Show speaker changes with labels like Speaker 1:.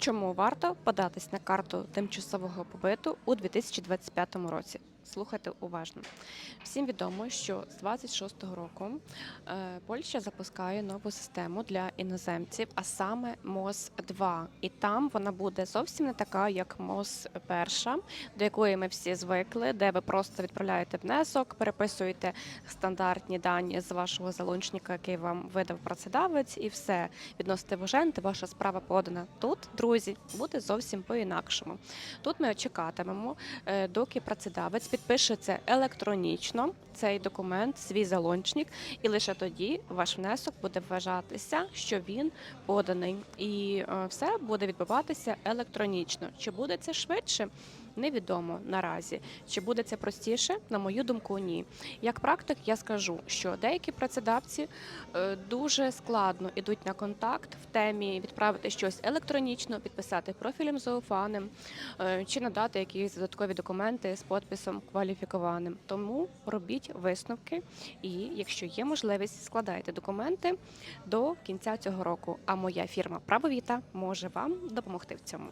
Speaker 1: Чому варто податись на карту тимчасового побиту у 2025 році? Слухайте уважно. Всім відомо, що з 26-го року е, Польща запускає нову систему для іноземців, а саме МОЗ 2 І там вона буде зовсім не така, як МОЗ перша, до якої ми всі звикли, де ви просто відправляєте внесок, переписуєте стандартні дані з вашого залучника, який вам видав працедавець, і все відносите в ужент, ваша справа подана. Тут, друзі, буде зовсім по-інакшому. Тут ми чекатимемо, е, доки працедавець підпише електронічно, цей документ, свій залончник, і лише тоді ваш внесок буде вважатися, що він поданий, і е, все буде відбуватися електронічно. Чи буде це швидше? Невідомо наразі. Чи буде це простіше? На мою думку, ні. Як практик, я скажу, що деякі працедавці е, дуже складно йдуть на контакт в темі відправити щось електронічно, підписати профілем зауфаним е, чи надати якісь додаткові документи з підписом кваліфікованим. Тому робіть висновки, і якщо є можливість, складайте документи до кінця цього року. А моя фірма Правовіта може вам допомогти в цьому.